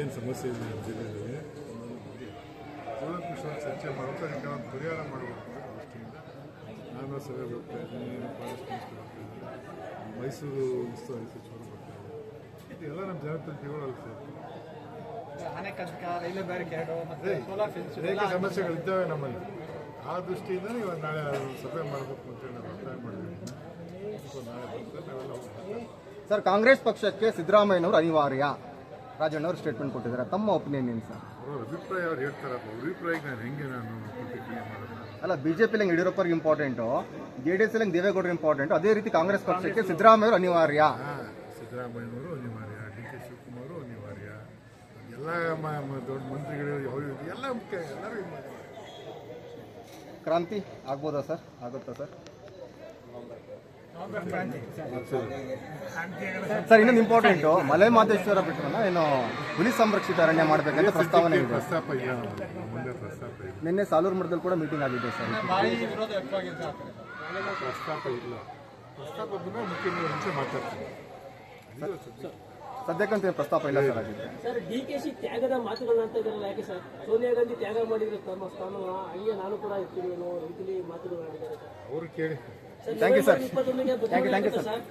ಏನು ಸಮಸ್ಯೆ ಇದೆ ನಮ್ಮ ಜಿಲ್ಲೆಯಲ್ಲಿ ಚರ್ಚೆ ಮಾಡುವಂಥ ಪರಿಹಾರ ಮಾಡಬೇಕು ದೃಷ್ಟಿಯಿಂದ ನಾನು ಸಭೆ ಬರ್ತಾ ಇದ್ದೀನಿ ಮೈಸೂರು ಉಸ್ತುವಾರಿ ಸಚಿವರು ಬರ್ತಾ ಇದೆಲ್ಲ ನಮ್ಮ ಜನಪ್ರತಿನಿಧಿಗಳು ಅಲ್ಲಿ ಸಮಸ್ಯೆಗಳು ಸಮಸ್ಯೆಗಳಿದ್ದಾವೆ ನಮ್ಮಲ್ಲಿ ಆ ದೃಷ್ಟಿಯಿಂದ ಇವಾಗ ನಾಳೆ ಸಭೆ ಮಾಡಬೇಕು ಅಂತೇಳಿ ನಾವು ಒತ್ತಾಯ ಸೊ ನಾಳೆ ಬರ್ತಾರೆ ನಾವೆಲ್ಲ ಸರ್ ಕಾಂಗ್ರೆಸ್ ಪಕ್ಷಕ್ಕೆ ಸಿದ್ದರಾಮಯ್ಯನವರು ಅನಿವಾರ್ಯ ರಾಜಣ್ಣವರು ಸ್ಟೇಟ್ಮೆಂಟ್ ಕೊಟ್ಟಿದ್ದಾರೆ ತಮ್ಮ ಒಪಿನಿಯನ್ ಏನು ಸರ್ ಅವ್ರ ಅಭಿಪ್ರಾಯ ಅವ್ರು ಹೇಳ್ತಾರಲ್ಲ ಅವ್ರ ಅಭಿಪ್ರಾಯಕ್ಕೆ ನಾನು ನಾನು ಪ್ರತಿಕ್ರಿಯೆ ಮಾಡೋದು ಅಲ್ಲ ಬಿಜೆಪಿ ಯಡಿಯೂರಪ್ಪರಿಗೆ ಇಂಪಾರ್ಟೆಂಟು ಜೆ ಡಿ ಎಸ್ ದೇವೇಗೌಡರು ಇಂಪಾರ್ಟೆಂಟ್ ಅದೇ ರೀತಿ ಕಾಂಗ್ರೆಸ್ ಪಕ್ಷಕ್ಕೆ ಸಿದ್ದರಾಮಯ್ಯವರು ಅನಿವಾರ್ಯ ಸಿದ್ದರಾಮಯ್ಯನವರು ಅನಿವಾರ್ಯ ಡಿ ಕೆ ಶಿವಕುಮಾರು ಅನಿವಾರ್ಯ ಎಲ್ಲ ದೊಡ್ಡ ಮಂತ್ರಿಗಳು ಎಲ್ಲ ಮುಖ್ಯ ಕ್ರಾಂತಿ ಆಗ್ಬೋದಾ ಸರ್ ಆಗುತ್ತಾ ಸರ್ ಸರ್ ಇನ್ನೊಂದು ಇಂಪಾರ್ಟೆಂಟ್ ಮಲೆ ಮಾದೇಶ್ವರ ಬೆಟ್ಟವನ್ನು ಏನು ಹುಲಿ ಸಂರಕ್ಷಿತ ಅರಣ್ಯ ಮಾಡಬೇಕಂತ ಪ್ರಸ್ತಾವನೆ ಇದೆ ನಿನ್ನೆ ಸಾಲೂರು ಮಠದಲ್ಲಿ ಕೂಡ ಮೀಟಿಂಗ್ ಆಗಿದೆ ಸರ್ ಪ್ರಸ್ತಾಪ ಇಲ್ಲ ಸದ್ಯಕ್ಕಂತ ಪ್ರಸ್ತಾಪ ಇಲ್ಲ sir sir D K C ತ್ಯಾಗದ ಮಾತುಗಳನ್ನ ಅಂತ ಯಾಕೆ ಸರ್ ಸೋನಿಯಾ ಗಾಂಧಿ ತ್ಯಾಗ ಮಾಡಿದ್ರೆ ತಮ್ಮ ಸ್ಥಾನ ಹಂಗೆ ನಾನು ಕೂಡ ಇರ್ತೀನಿ ಅನ್ನೋ ರೀತಿಲಿ ಅವರು ಕೇಳಿ Thank you, sir. ಇಪ್ಪತ್ತೊಂದಕ್ಕೆ Thank you, thank you, sir. Sir